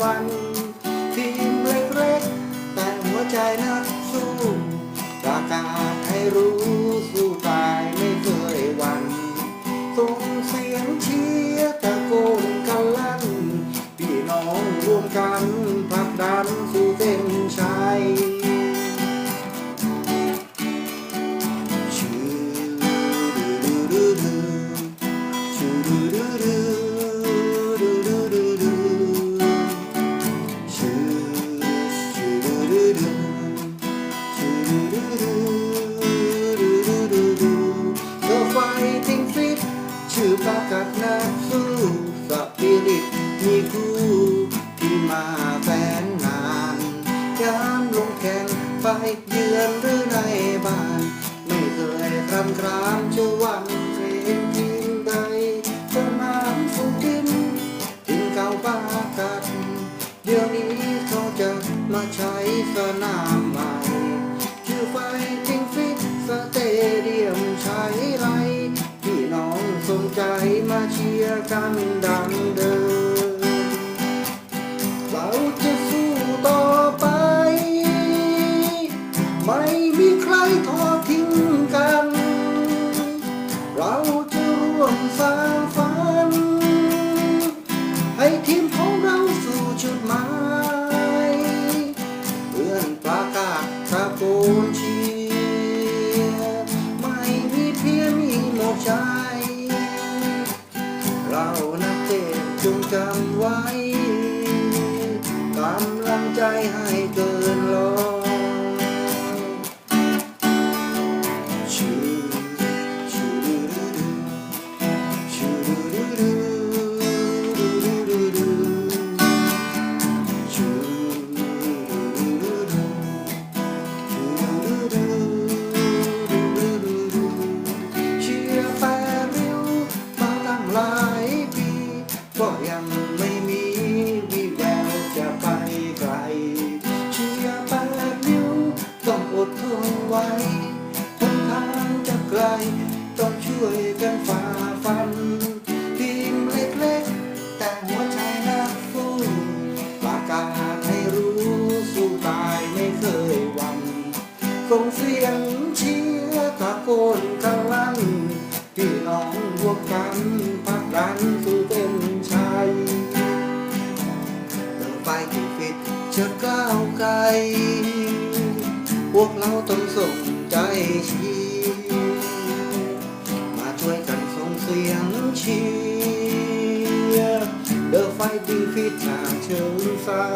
ฟัน ทีมเล็กๆ แต่หัวใจนักสู้ประกาศให้รู้สู้ตายไม่เคยหวั่นส่งเสียงเชียร์ตะโกนกันลั่นพี่น้องรวมกันผลักดันสู้ งไปเยือนหรือในบ้าน ไม่เคยครำครามชื่อวันเทรนทีมใดสนามสุดินถึงเก่าปากัดเดี๋ยวนี้เขาจะมาใช้สนามใหม่ชื่อไฟทิ้งฟิตสเตเดียมใช้ไรพี่น้องสนใจมาเชียร์กันดังเดิม เรานักเตะจงจำไว้กำลังใจให้เกินร้อย ต้องช่วยกันฝ่าฟัน ทีมเล็กๆ แต่หัวใจนักสู้ประกาศให้รู้สู้ตายไม่เคยหวั่นส่งเสียงเชียร์ตะโกนกันลั่นพี่น้องรวมกันพักดันสู่เส้นชัยเดินไปที่ฟิตจะก้าวไกล พวกเราต้องส่งใจเชียร์ เสียงเชียร์เดินไฟดีฟิตชาเชิงเศร้า